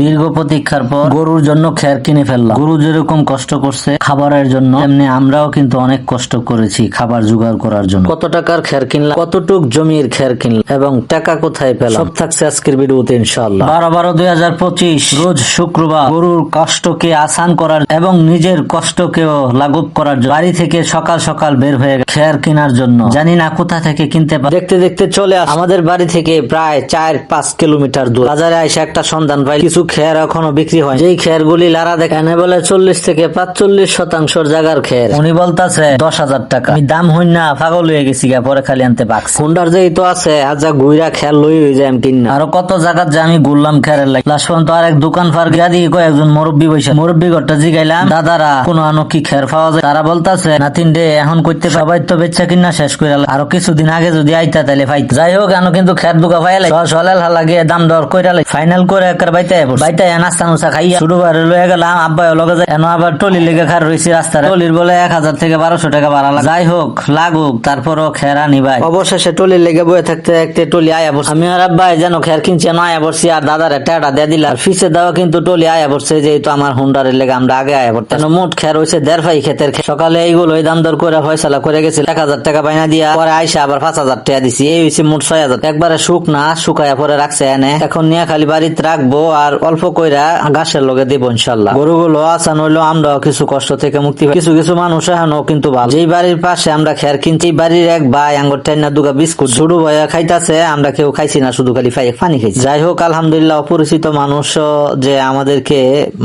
দীর্ঘ প্রতীক্ষার পর গরুর জন্য খের কিনে ফেললাম। গরু যেরকম কষ্ট করছে খাবারের জন্য এমনি আমরাও কিন্তু অনেক কষ্ট করেছি খাবার জোগাড় করার জন্য। কত টাকার খের কিনলাম, কতটুক জমির খের কিনলাম এবং টাকা কোথায় পেলাম? সব থাকছে আজকের ভিডিওতে ইনশাআল্লাহ। বারো বারো দুই হাজার পঁচিশ, রোজ শুক্রবার গরুর কষ্টকে আসান করার এবং নিজের কষ্টকেও লাঘব করার জন্য। বাড়ি থেকে সকাল সকাল বের হয়ে খের কেনার জন্য। জানি না কোথা থেকে কিনতে পারি দেখতে দেখতে চলে আমাদের বাড়ি থেকে প্রায় চার পাঁচ কিলোমিটার দূর। বাজারে আইসা একটা সন্ধান পাই, কিছু খের এখনও বিক্রি হয় যেই খের গুলি লারা দেখেন বলে চল্লিশ থেকে পাঁচচল্লিশ শতাংশের জায়গার খের উনি বলতাছে, দশ হাজার টাকা। আমি দাম হইন না, পাগল হয়ে গেছি গা, পরে খালি আনতে পাকছি। হুন্ডার যেই তো আছে, আর যা গুইরা খের লই হয়ে যায়, আমি কিনা আরও কত জায়গার যে আমি ঘুরলাম খেরের লাগে লাস্ট পর্যন্ত এক দোকান ফার গিয়া দিকে কয়েকজন মুরব্বী বৈশা মুরব্বী ঘরটা জিগাইলাম, দাদারা, কোনো আনো কি খের পাওয়া যায়? তারা বলতাছে, নাতিন রে, এখন করতে সবাই তো বেচা কিনা শেষ করে আরও কিছুদিন আগে যদি আইতা তাহলে ফাইত। যাই হোক, আনো কিন্তু খের দুকা পাইলে সলাল হালা গিয়ে দাম দর কইরা ফাইনাল করে একবার বাইতে বাইতে নাস্তা নুস্তা খাইয়া শুরু করে লয়ে গেলাম। আব্বাই লগে যায় এনো আবার টলি লেগে খার রয়েছে রাস্তায় টলির বলে এক হাজার থেকে বারোশো টাকা ভাড়া লাগে যাই হোক লাগুক তারপরও খেরা নিবাই অবশেষে টলির লেগে বয়ে থাকতে থাকতে টলি আয়া বসে আমি আর আব্বাই যেন খের কিনছি এনো আয়া বসছি আর দাদার টেটা দিয়ে দিলাম। ফিসে দেওয়া কিন্তু টলি আয়া বসছে যেহেতু আমার হুন্ডারের লেগে আমরা আগে আয়া পড়তাম। এনো মোট খের হয়েছে দেড় ফাই খেতের সকালে এইগুলো ওই দাম দর করে ফয়সালা করে গেছিল। এক হাজার টাকা বাইনা দিয়া পরে আইসা আবার পাঁচ হাজার টাকা দিছি। এই হয়েছে মোট ছয় হাজার। একবারে শুক না শুকায়া পরে রাখছে এনে। এখন নিয়ে খালি বাড়িতে রাখব আর অল্প কইরা গাছের লগে দেবো, ইনশাল্লাহ। গরুগুলো আসান হইল আমরাও কিছু কষ্ট থেকে মুক্তি পাই। কিছু কিছু মানুষ এখনও কিন্তু ভালো। যেই বাড়ির পাশে আমরা খের কিনছি, এই বাড়ির এক ভাই আঙ্গুর টাইনা দুগা বিস্কুট ছোট ভাইয়া খাইতাছে, আমরা কেউ খাইছি না, শুধু খালি পানি খাইছি। যাই হোক, আলহামদুলিল্লাহ, অপরিচিত মানুষ যে আমাদেরকে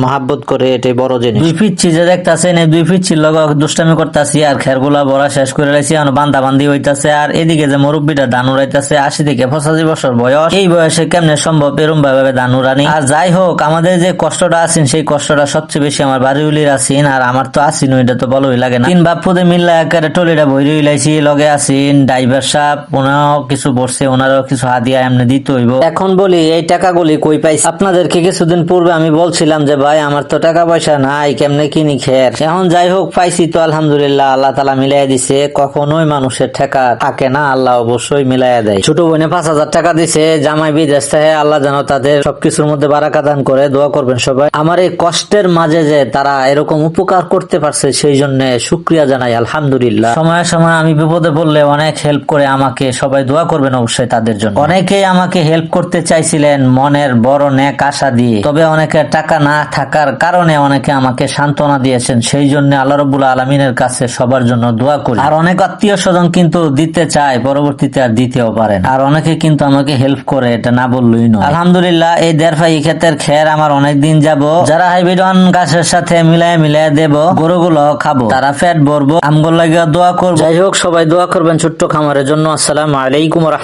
মহাব্বত করে, এটাই বড় জিনিস। দুই পিচ্ছি যে দেখতাছেন, এই দুই পিচ্ছির লগে দুষ্টামি করতাছি, আর খেরগুলা বড়া শেষ করে রাখছি এখন বান্দা বান্দি হইতাছে, আর এদিকে যে মুরব্বীটা ধান উড়াইতাছে, আশি থেকে পঁচাশি বছর বয়স, এই বয়সে কেমনে সম্ভব এরম ভাবে ধান উড়ানি? আর যাই হোক আমাদের যে কষ্টটা আছেন, সেই কষ্টটা সবচেয়ে বেশি আমার বাড়িউলির আছেন, আর আমার তো আসিন এটা তো বলোই লাগে না। তিন বাপুদে মিল্লা একেবারে টলিটা বইরে লাইছি লগে আছেন ড্রাইভার সাহেব ওনারও কিছু বসছে ওনারও কিছু হাদিয়া এমনি দিতে হইব। এখন বলি, এই টাকাগুলি কই পাইছি? আপনাদেরকে কিছুদিন পূর্বে আমি বলছিলাম যে, ভাই, আমার তো টাকা পয়সা নাই, কেমনে কিনি খের? এখন যাই হোক পাইছি তো, আলহামদুলিল্লাহ, আল্লাহ তালা মিলাই দিছে। কখনোই মানুষের ঠেকা থাকে না, আল্লাহ অবশ্যই মিলাইয়া দেয়। ছোট বোনে পাঁচ হাজার টাকা দিছে, জামাই বিদেশ আল্লাহ যেন তাদের সবকিছুর মধ্যে বারাকা দান করে দোয়া করবেন সবাই। আমার এই কষ্টের মাঝে যে তারা এরকম উপকার করতে পারছে, সেই জন্য শুক্রিয়া জানাই, আলহামদুলিল্লাহ। সময়ে সময় আমি বিপদে পড়লে অনেক হেল্প করে আমাকে সবাই দোয়া করবেন অবশ্যই তাদের জন্য। অনেকেই আমাকে হেল্প করতে চাইছিলেন মনের বড় ন্যাক আশা দিয়ে। তবে অনেকে টাকা না থাকার কারণে অনেকে আমাকে সান্ত্বনা দিয়েছেন। সেই জন্য আল্লাহ রবুল্লা আলমিনের কাছে সবার জন্য দোয়া করি। আর অনেক আত্মীয় স্বজন কিন্তু দিতে চায়, পরবর্তীতে আর দিতেও পারেন আর অনেকে কিন্তু আমাকে হেল্প করে, এটা না বললই নয়। আলহামদুলিল্লাহ, এই দেড়ফাই ক্ষেতের খের আমার অনেক দিন যাব। যারা হাইব্রিডন গাছের সাথে মিলায় মিলায় দেব, গরুগুলো খাব। তারা ফ্যাট ভরবো আমগুলো দোয়া করব। যাই হোক, সবাই দোয়া করবেন ছোট্ট খামারের জন্য। আসসালাম আলাইকুম রহমতুল্লাহ।